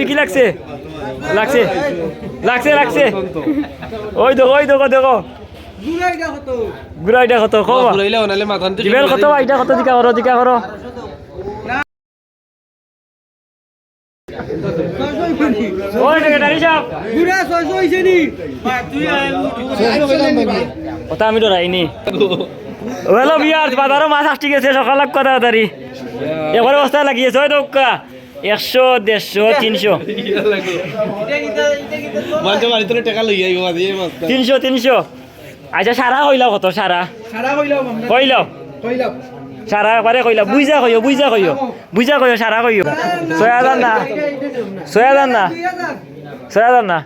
বিকি লাগছে? লাগছে লাগছে লাগছে। ওই দেখো ওই দেখো দেখো। গুড়াইটা কত ওনালে মাথান কত আইটা কত দিকা করো দিকা করো। কথা আমি ডরাইনি হ্যালো বিয়ার বাজারও মাছ আসতে গেছে, সকাল কথা তাড়াতাড়ি। এবার বস্তা লাগিয়েছে, ওই দৌকা একশো দেড়শো তিনশো। তিনশো তিনশো। আচ্ছা সারা কইলাও কত? সারা। কইলাও সারা একবারে কইলা বুঝা কইও বুঝা কইও বুঝা কইও সারা কইও। ছয় হাজার না ছয় হাজার না ছয় হাজার না।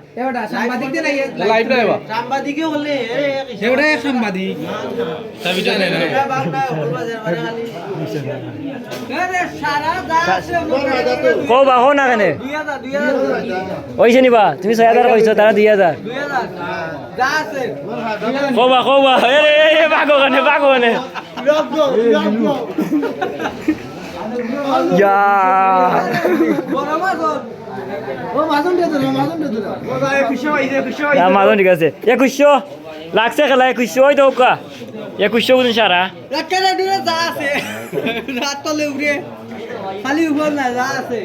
লাইভ নাই বা সাংবাদিকে হলে সাংবাদিক। চাবিটা নাই না কও বা হো না কেনে। ওইছে নিবা তুমি ছয় হাজার কইছো তারা দুই হাজার। কবা কবা এ বাগো কানে বাগো কানে। মাজন ঠিক আছে একুশশো লাগছে খেলা একুশশো ওই তো একুশশো বুঝুন সারা খালি উপর না আছে